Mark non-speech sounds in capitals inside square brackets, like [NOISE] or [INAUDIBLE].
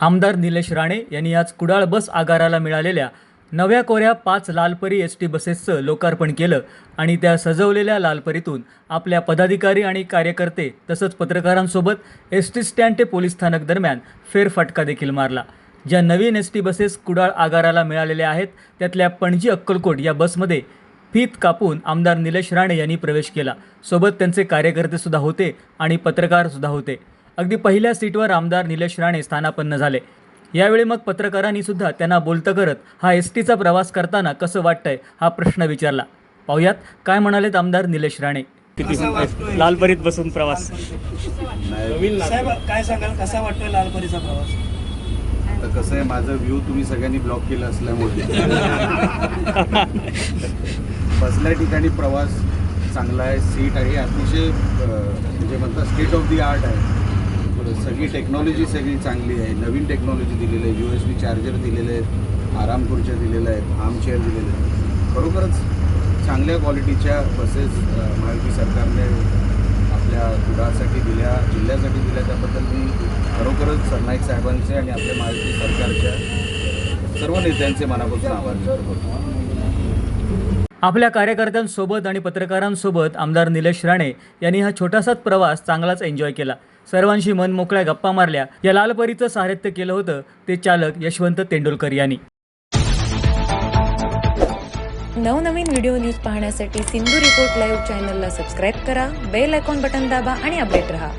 आमदार निलेश राणे यांनी आज कुडाळ बस आगाराला मिळालेल्या नव्या कोऱ्या पाच लालपरी एस टी बसेसचं लोकार्पण केलं आणि त्या सजवलेल्या लालपरीतून आपल्या पदाधिकारी आणि कार्यकर्ते तसंच पत्रकारांसोबत एस टी स्टँड ते पोलीस स्थानक दरम्यान फेरफटका देखील मारला. ज्या नवीन एस टी बसेस कुडाळ आगाराला मिळालेल्या आहेत त्यातल्या पणजी अक्कलकोट या बसमध्ये फीत कापून आमदार निलेश राणे यांनी प्रवेश केला. सोबत त्यांचे कार्यकर्तेसुद्धा होते आणि पत्रकारसुद्धा होते. अगदी पहिल्या सीटवर आमदार निलेश राणे स्थानापन्न झाले. यावेळी मग पत्रकारांनी सुद्धा त्यांना बोलतं करत हा एस टीचा प्रवास करताना कसं वाटतंय हा प्रश्न विचारला. पाहुयात काय म्हणालेत आमदार निलेश राणे. किती लालपरीत बसून प्रवास. साहेब काय सांगाल? कसा वाटतोय लालपरीचा प्रवास? तर कसं आहे माझं व्ह्यू तुम्ही सगळ्यांनी ब्लॉक केलं असल्यामुळे. [LAUGHS] बसल्या ठिकाणी प्रवास चांगला आहे सीट आहे. अतिशय म्हणजे म्हणतात स्टेट ऑफ दी आर्ट आहे. सगळी टेक्नॉलॉजी सगळी चांगली आहे. नवीन टेक्नॉलॉजी दिलेली आहे. यू एस बी चार्जर दिलेले आहेत. आराम खुर्च्या दिलेल्या आहेत. आर्मचेअर दिलेले आहेत. खरोखरच चांगल्या क्वालिटीच्या बसेस अं, महायुती सरकारने आपल्या कुडासाठी दिल्या जिल्ह्यासाठी दिल्या. त्याबद्दल मी खरोखरच सरनाईक साहेबांचे आणि आपल्या महायुती सरकारच्या सर्व नेत्यांचे मनापासून आभार व्यक्त करतो. आपल्या कार्यकर्त्यांसोबत आणि पत्रकारांसोबत आमदार निलेश राणे यांनी हा छोटासाच प्रवास चांगलाच एन्जॉय केला. सर्वांशी मन मोकळ्या गप्पा मारल्या. या लालपरीचं साहित्य केलं होतं ते चालक यशवंत तेंडुलकर यांनी. नवनवीन व्हिडिओ न्यूज पाहण्यासाठी सिंधू रिपोर्ट लाईव्ह चॅनलला सबस्क्राईब करा बेल आयकॉन बटन दाबा आणि अपडेट रहा.